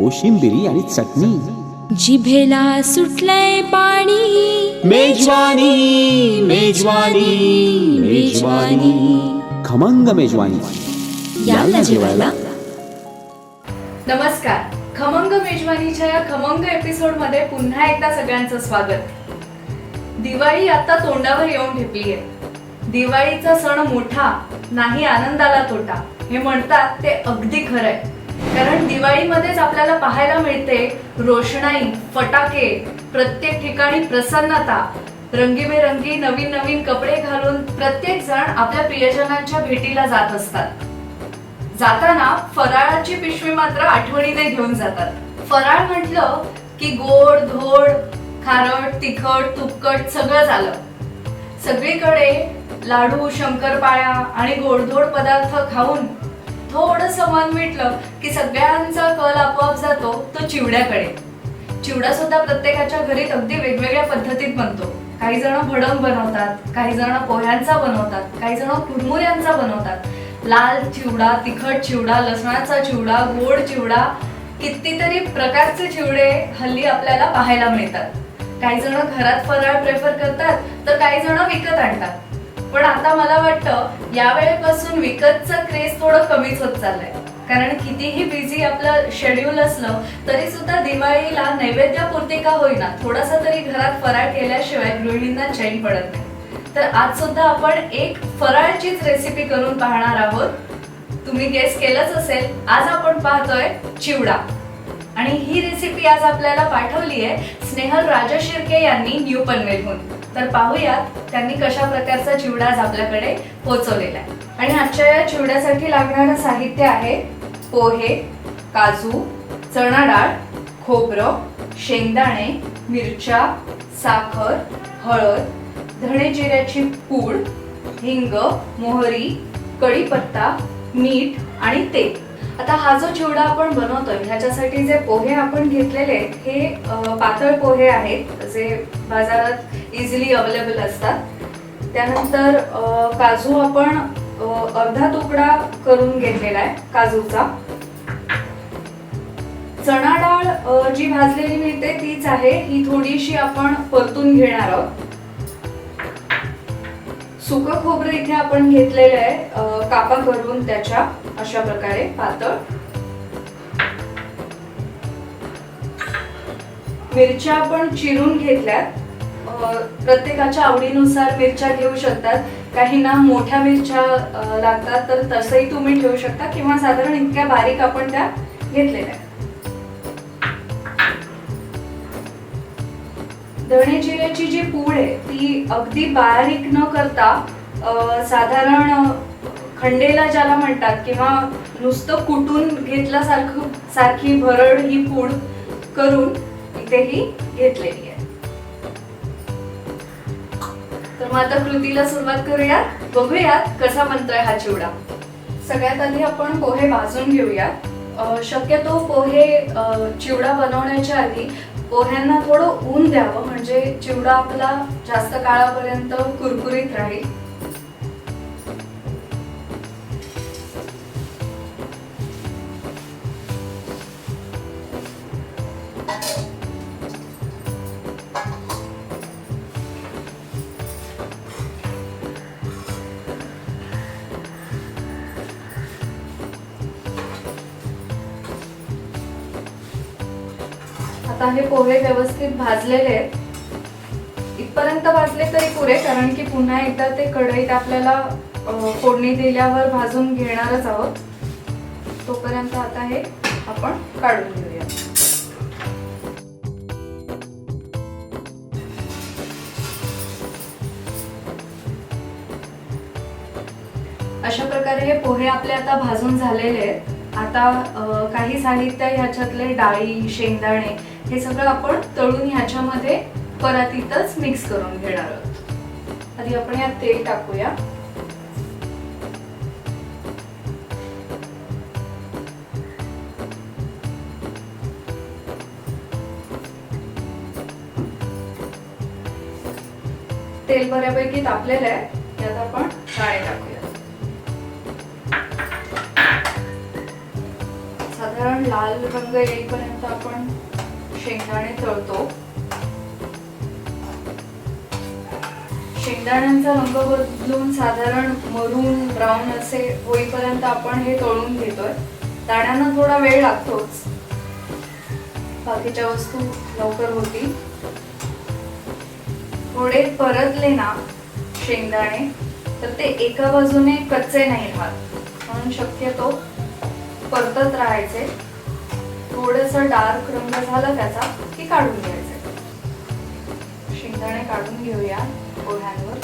कोशिंबिरी आणि चटणी. जिभेला सुटलंय पाणी. मेजवानी मेजवानी मेजवानी. खमंग मेजवानी. याल जेवायला. नमस्कार. खमंग मेजवानीच्या या खमंग एपिसोडमध्ये पुन्हा एकदा सगळ्यांचं स्वागत. दिवाळी आता तोंडावर येऊन ठेपली आहे दिवाळीचा सण मोठा नाही आनंदाला तोटा. हे म्हणतात ते अगदी खरंय. कारण दिवाळीमध्येच आपल्याला पाहायला मिळते रोषणाई फटाके प्रत्येक ठिकाणी प्रसन्नता. रंगीबेरंगी नवीन नवीन कपडे घालून प्रत्येक जण आपल्या प्रियजनांच्या भेटीला जात असतात. जाताना फराळाची पिशवी मात्र आठवणीने घेऊन जातात. फराळ म्हटलं की गोड धोड खारट तिखट तुपकट सगळं झालं. सगळीकडे लाडू शंकरपाळ्या आणि गोडधोड पदार्थ खाऊन थोडस मन मिटलं की सगळ्यांचा कल आपोआप जातो तो चिवड्याकडे. चिवडा सुद्धा प्रत्येकाच्या घरी अगदी वेगवेगळ्या पद्धतीत बनतो. काही जण भडंग बनवतात काही जण पोह्यांचा बनवतात काही जण कुरमुऱ्यांचा बनवतात. लाल चिवडा तिखट चिवडा लसणाचा चिवडा गोड चिवडा कितीतरी प्रकारचे चिवडे हल्ली आपल्याला पाहायला मिळतात. काही जण घरात फराळ प्रेफर करतात तर काही जण विकत आणतात. पण आता मला वाटतं यावेळेपासून विकतचं क्रेज थोडं कमीच होत चाललंय. कारण कितीही बिझी आपलं शेड्यूल असलं तरी सुद्धा दिवाळीला नैवेद्यापुरती का होईना थोडासा तरी घरात फराळ केल्याशिवाय गृहिणींना चैन पडत नाही. तर आज सुद्धा आपण एक फराळचीच रेसिपी करून पाहणार आहोत. तुम्ही गेस केलंच असेल. आज आपण पाहतोय चिवडा. आणि ही रेसिपी आज आपल्याला पाठवली आहे स्नेहल राजा शिर्के यांनी न्यू पनवेलहून तर पाहूयात त्यांनी कशा प्रकारचा चिवडा आज आपल्याकडे पोहोचवलेला आहे. आणि आजच्या या चिवड्यासाठी लागणारं साहित्य आहे पोहे काजू चणा डाळ खोबरं शेंगदाणे मिरच्या साखर हळद धणे जिऱ्याची पूड हिंग मोहरी कढीपत्ता मीठ आणि तेल. आता हा जो चिवडा आपण बनवतोय ह्याच्यासाठी जे पोहे आपण घेतलेले आहेत, हे पातळ पोहे आहेत जे बाजारात इझिली अवेलेबल असतात. त्यानंतर काजू आपण अर्धा तुकडा करून घेतलेला आहे काजूचा. चणा डाळ जी भाजलेली मिळते तीच आहे ही थोडीशी आपण परतून घेणार आहोत. सुकं खोबरं इथे आपण घेतलेलं आहे कापा करून त्याच्या अशा प्रकारे पातळ. मिरच्या आपण चिरून घेतल्यात. प्रत्येकाच्या आवडीनुसार मिरच्या घेऊ शकतात. काहींना मोठ्या मिरच्या लागतात तर तसंही तुम्ही ठेवू शकता किंवा साधारण इतक्या बारीक आपण त्या घेतलेल्या धणे जिऱ्याची जी पूड आहे ती अगदी बारीक न करता साधारण खंडेला ज्याला म्हणतात किंवा नुसतं कुटून घेतल्यासारखं सारखी भरड ही पूड करून इथे ही घेतलेली आहे. तर मग आता कृतीला सुरुवात करूयात. बघूयात कसा बनतोय हा चिवडा. सगळ्यात आधी आपण पोहे भाजून घेऊयात. शक्यतो पोहे चिवडा बनवण्याच्या आधी पोह्यांना थोडं ऊन द्यावं म्हणजे चिवडा आपला जास्त काळापर्यंत कुरकुरीत राहील. हे पोहे व्यवस्थित भाजलेले आहेत इथपर्यंत भाजले तरी पुरे कारण की पुन्हा एकदा ते कढईत आपल्याला फोडणी दिल्यावर भाजून घेणारच आहोत. तोपर्यंत आता हे आपण काढून घेऊया. अशा प्रकारे हे पोहे आपले आता भाजून झालेले आहेत. आता काही साहित्य ह्याच्यातले डाळी शेंगदाणे हे सगळं आपण तळून ह्याच्यामध्ये परातीतच मिक्स करून घेणार आहोत. आधी आपण यात तेल टाकूया. तेल बऱ्यापैकी तापलेलं आहे. यात आपण डाळे टाकूया साधारण लाल रंग येईपर्यंत आपण शेंगदाणे तळतो. शेंगदाण्यांचा रंग बदलून साधारण मरून ब्राऊन असे होईपर्यंत आपण हे तळून घेतोय. दाण्यांना थोडा वेळ लागतोच. बाकीच्या वस्तू लवकर होती थोडे परतले ना शेंगदाणे तर ते एका बाजूने कच्चे नाही राहत. म्हणून शक्यतो परतत राहायचे. थोडस डार्क रंग झाला त्याचा की काढून घ्यायचे. शेंगदाणे काढून घेऊया पोह्यांवर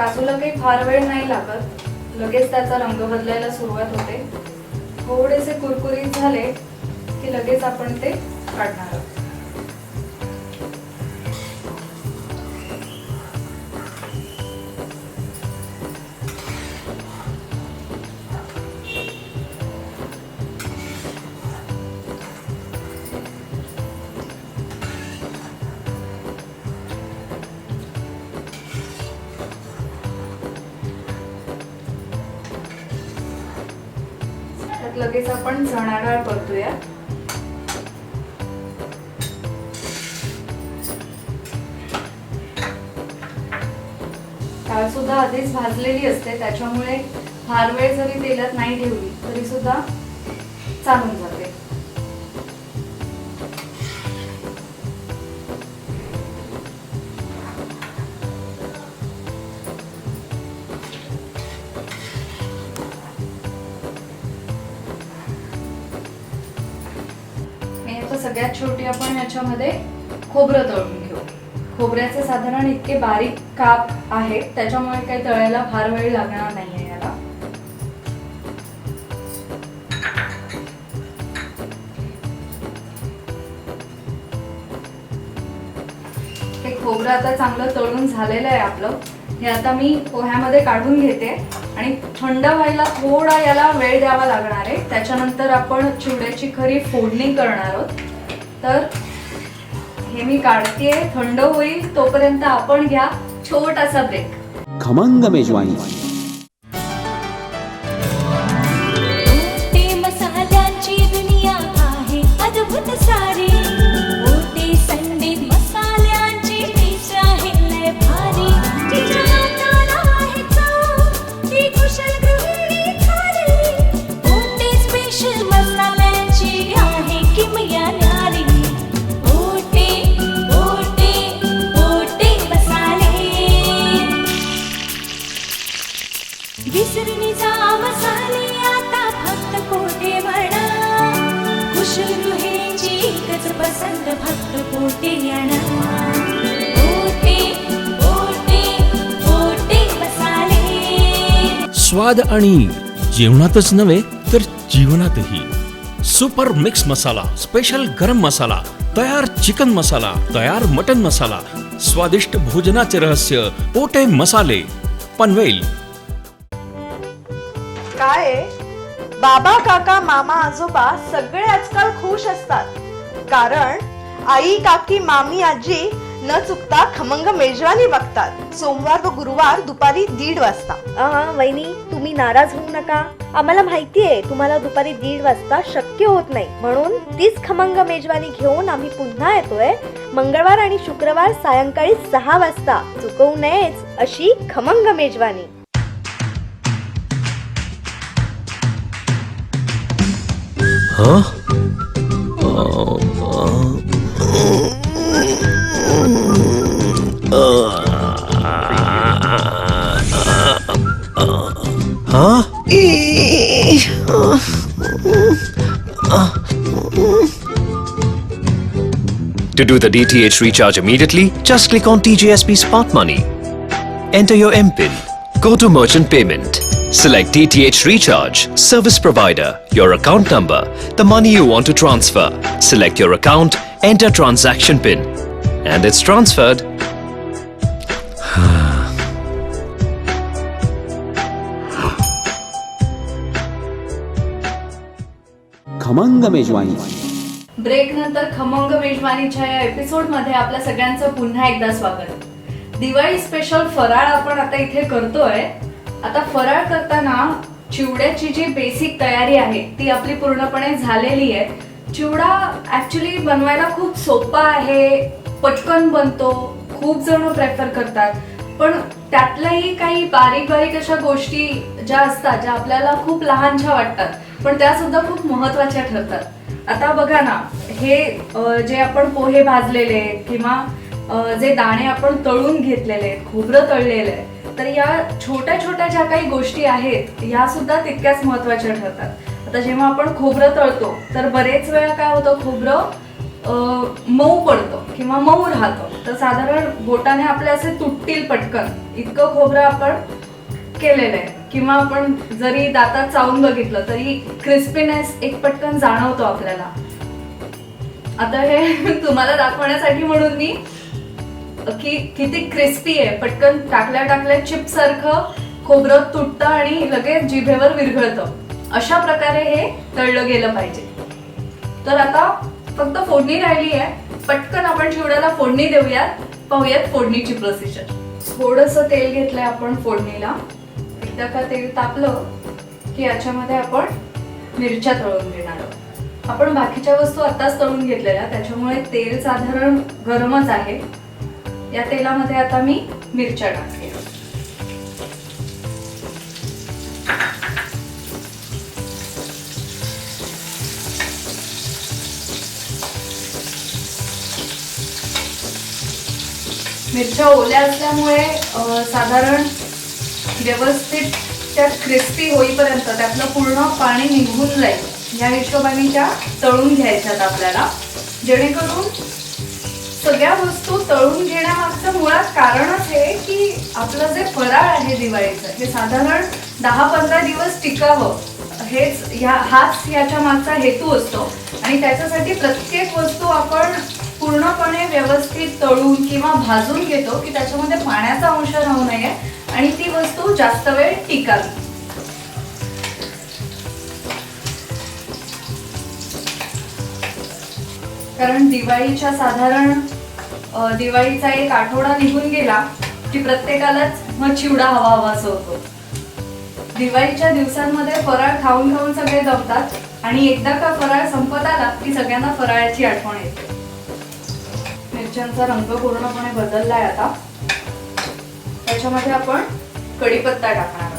काजूला काही फार वेळ नाही लागत. लगेच त्याचा रंग बदलायला सुरुवात होते. थोडेसे कुरकुरीत झाले की लगेच आपण ते काढणार आहोत. लगेच आपण चणा डाळ परतूया डाळ सुद्धा आधीच भाजलेली असते त्याच्यामुळे फार वेळ जरी तेलात नाही ठेवली तरी सुद्धा चालून जाते आणि सगळ्यात शेवटी आपण याच्यामध्ये खोबरं तळून घेऊ. खोबऱ्याचे साधारण इतके बारीक काप आहेत त्याच्यामुळे काही तळायला फार वेळ लागणार नाहीये याला. हे खोबरं आता चांगलं तळून झालेलं आहे आपलं. हे आता मी पोह्यामध्ये काढून घेते. आणि थंड व्हायला थोडा याला वेळ द्यावा लागणार आहे. त्याच्यानंतर आपण चिवड्याची खरी फोडणी करणार आहोत. तर हे मी काढतेय. थंड होईल तोपर्यंत आपण घ्या छोटासा ब्रेक खमंग मेजवानी. आता फक्त कोठे म्हणा एकच पसंत फक्त कोठे स्वाद आणि जेवणातच नव्हे तर जीवनातही. सुपर मिक्स मसाला स्पेशल गरम मसाला तयार चिकन मसाला तयार मटन मसाला स्वादिष्ट भोजनाचे रहस्य पोटे मसाले पनवेल काय बाबा काका मामा आजोबा सगळे आजकाल खुश असतात. कारण आई काकी मामी आजी न चुकता खमंग मेजवानी बघतात. सोमवार व गुरुवार दुपारी दीड वाजता. अहा वहिनी तुम्ही नाराज होऊ नका. आम्हाला माहितीये तुम्हाला दुपारी दीड वाजता शक्य होत नाही. म्हणून तीच खमंग मेजवानी घेऊन आम्ही पुन्हा येतोय. मंगळवार आणि शुक्रवार सायंकाळी सहा वाजता. चुकवू नयेच अशी खमंग मेजवानी. To do the DTH recharge immediately, just click on TJSP Smart Money. Enter your MPIN. Go to Merchant Payment. Select DTH Recharge, Service Provider, your account number, the money you want to transfer. Select your account, enter transaction PIN. And it's transferred. खमंग मेजवानी break नंतर खमंग मेजवानीच्या या episode मध्ये आपल्या सगळ्यांचं पुन्हा एकदा स्वागत दिवाळी स्पेशल फराळ आपण आता इथे करतोय आता फराळ करताना चिवड्याची जी बेसिक तयारी आहे ती आपली पूर्णपणे झालेली आहे. चिवडा ऍक्च्युली बनवायला खूप सोपा आहे पटकन बनतो खूप जण प्रेफर करतात. पण त्यातल्याही काही बारीक बारीक अशा गोष्टी ज्या असतात ज्या आपल्याला खूप लहानशा वाटतात पण त्या सुद्धा खूप महत्त्वाच्या ठरतात. आता बघा ना हे जे आपण पोहे भाजलेले किंवा जे दाणे आपण तळून घेतलेले आहेत खोबरं तळलेलं आहे तर या छोट्या छोट्या ज्या काही गोष्टी आहेत या सुद्धा तितक्याच महत्त्वाच्या ठरतात. आता जेव्हा आपण खोबरं तळतो तर बरेच वेळा काय होतं खोबरं मऊ पडतं किंवा मऊ राहतं. तर साधारण बोटाने आपले असे तुटतील पटकन. इतकं खोबरं आपण केलेलं आहे. किंवा आपण जरी दातात चावून बघितलं तरी क्रिस्पीनेस एक पटकन जाणवतो आपल्याला. आता हे तुम्हाला दाखवण्यासाठी म्हणून मी की किती क्रिस्पी आहे. पटकन टाकल्या टाकल्या चिप सारखं खोबरं तुटतं आणि लगेच जिभेवर विरघळतं. अशा प्रकारे हे तळलं गेलं पाहिजे. तर आता फक्त फोडणी राहिली आहे. पटकन आपण चिवड्याला फोडणी देऊयात. पाहूयात फोडणीची प्रोसिजर थोडस तेल घेतलंय आपण फोडणीला. एकदा का तेल तापलं की याच्यामध्ये आपण मिरच्या तळून घेणार आहोत. आपण बाकीच्या वस्तू आताच तळून घेतलेल्या त्याच्यामुळे तेल साधारण गरमच आहे. या तेलामध्ये आता मी मिरच्या टाकते. मिरच्या ओल्या असल्यामुळे साधारण व्यवस्थित त्या क्रिस्पी होईपर्यंत त्यातलं पूर्ण पाणी निघून जाईल. या हिशोबाने त्या तळून घ्यायच्यात आपल्याला. जेणेकरून सगळ्या वस्तू तळून घेण्यामागचं मुळात कारणच हे की आपलं जे फराळ आहे दिवाळीचं हे साधारण दहा पंधरा दिवस टिकावं हेच ह्या हाच याच्या मागचा हेतू असतो. आणि त्याच्यासाठी प्रत्येक वस्तू आपण पूर्णपणे व्यवस्थित तळून किंवा भाजून घेतो की त्याच्यामध्ये पाण्याचा अंश राहू नये आणि ती वस्तू जास्त वेळ टिकावी. कारण दिवाळीच्या साधारण दिवाळीचा एक आठवडा निघून गेला की प्रत्येकालाच मग चिवडा हवा हवा असं होतो. दिवाळीच्या दिवसांमध्ये फराळ खाऊन खाऊन सगळे जमतात आणि एकदा का फराळ संपत आला की सगळ्यांना फराळाची आठवण येते. मिरच्यांचा रंग पूर्णपणे बदललाय आता. त्याच्यामध्ये आपण कढीपत्ता टाकणार.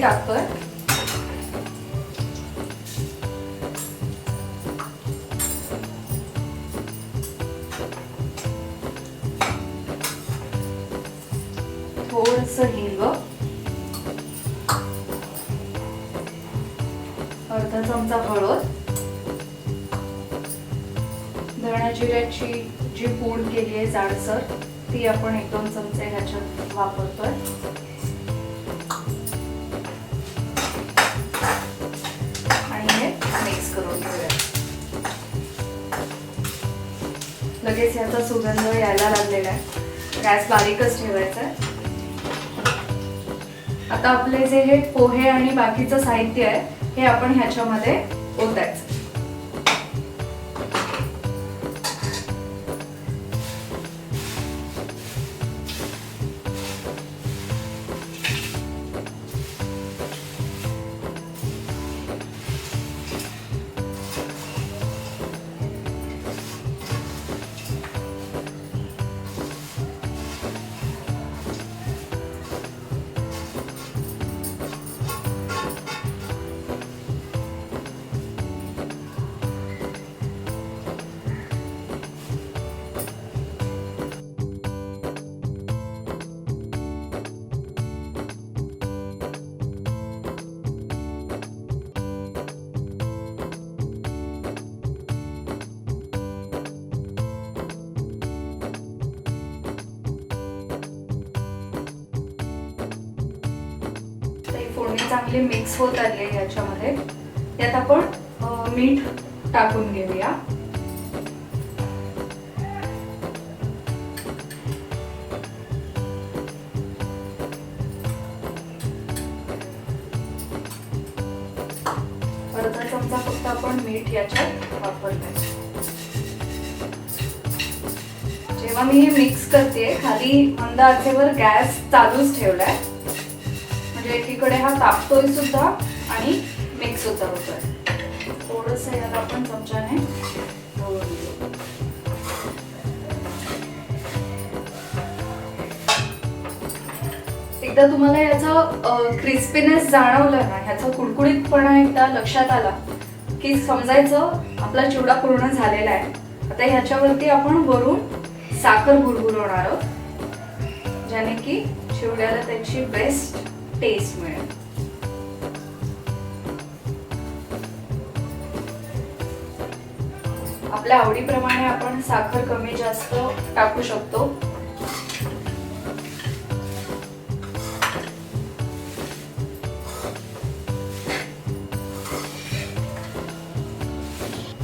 ह्यात मोहरी टाकतोय थोडस हिरव. अर्धा चमचा हळद. धणाजिऱ्याची जी पूड केली आहे जाडसर ती आपण एक दोन चमचे ह्याच्यात वापरतोय. याचा सुगंध यायला लागलेला आहे. गॅस बारीकच ठेवायचा आहे. आता आपले जे हे पोहे आणि बाकीचं साहित्य आहे हे आपण ह्याच्यामध्ये ओतायचं. आपले मिक्स होत आले याच्यामध्ये. यात आपण मीठ टाकून घेऊया. अर्धा चमचा फक्त आपण मीठ याच्यात वापरलंय जेव्हा मी हे मिक्स करते खाली मंद आचेवर गॅस चालूच ठेवलाय. एकीकडे हा तापतोय सुद्धा आणि मिक्स सुद्धा होतोय. थोडस याला आपण चमच्याने एकदा तुम्हाला याचा क्रिस्पीनेस जाणवलं ना ह्याचा कुडकुडीतपणा एकदा लक्षात आला की समजायचं आपला चिवडा पूर्ण झालेला आहे. आता ह्याच्यावरती आपण वरून साखर गुरगुरवणार आहोत ज्याने की चिवड्याला त्याची बेस्ट टेस्ट मिळेल. आपल्या आवडीप्रमाणे आपण साखर कमी जास्त टाकू शकतो.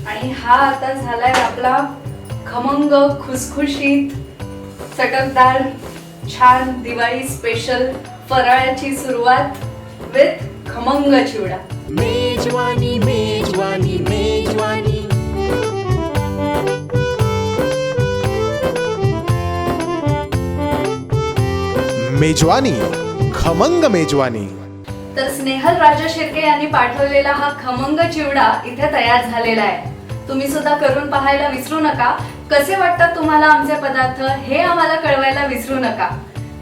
आणि हा आता झालाय आपला खमंग खुसखुशीत चटकदार छान दिवाळी स्पेशल फराळाची सुरुवात विथ खमंग चिवडा. मेजवानी मेजवानी मेजवानी. मेजवानी खमंग मेजवानी. तर स्नेहल राजा शिर्के यांनी पाठवलेला हा खमंग चिवडा इथे तयार झालेला आहे. तुम्ही सुद्धा करून पाहायला विसरू नका. कसे वाटतात तुम्हाला आमचे पदार्थ हे आम्हाला कळवायला विसरू नका.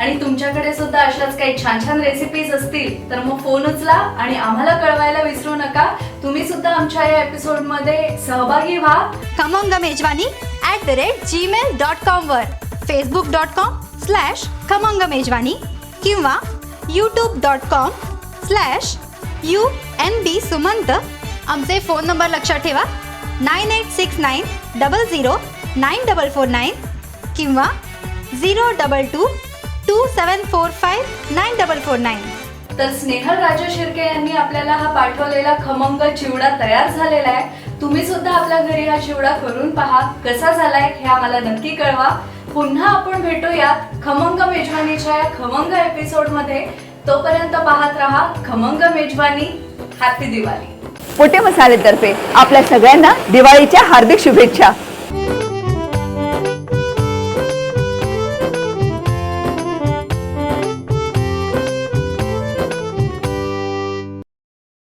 आणि तुमच्याकडे सुद्धा अशाच काही छान छान रेसिपीज असतील तर मग फोन उचला आणि आम्हाला कळवायला विसरू नका. तुम्ही सुद्धा आमच्या या एपिसोडमध्ये सहभागी व्हा. Khamang Mejwani at the rate Gmail dot कॉमवर Facebook dot com slash Khamang Mejwani किंवा YouTube dot com slash U N B Sumant आमचे फोन नंबर लक्षात ठेवा. Nine eight six nine double zero nine double four nine किंवा zero double two two seven four five nine double four nine तर स्नेहल राजा शिर्के यांनी आपल्याला हा पाठवलेला खमंग चिवडा तयार झालेला आहे. तुम्ही सुद्धा आपल्या घरी हा चिवडा करून पहा कसा झालाय हे आम्हाला नक्की कळवा. पुन्हा आपण भेटूयात खमंग मेजवानीच्या या खमंग एपिसोडमध्ये. तोपर्यंत पाहत राहा खमंग मेजवानी. हॅपी दिवाळी पोटे मसालेतर्फे आपल्या सगळ्यांना दिवाळीच्या हार्दिक शुभेच्छा.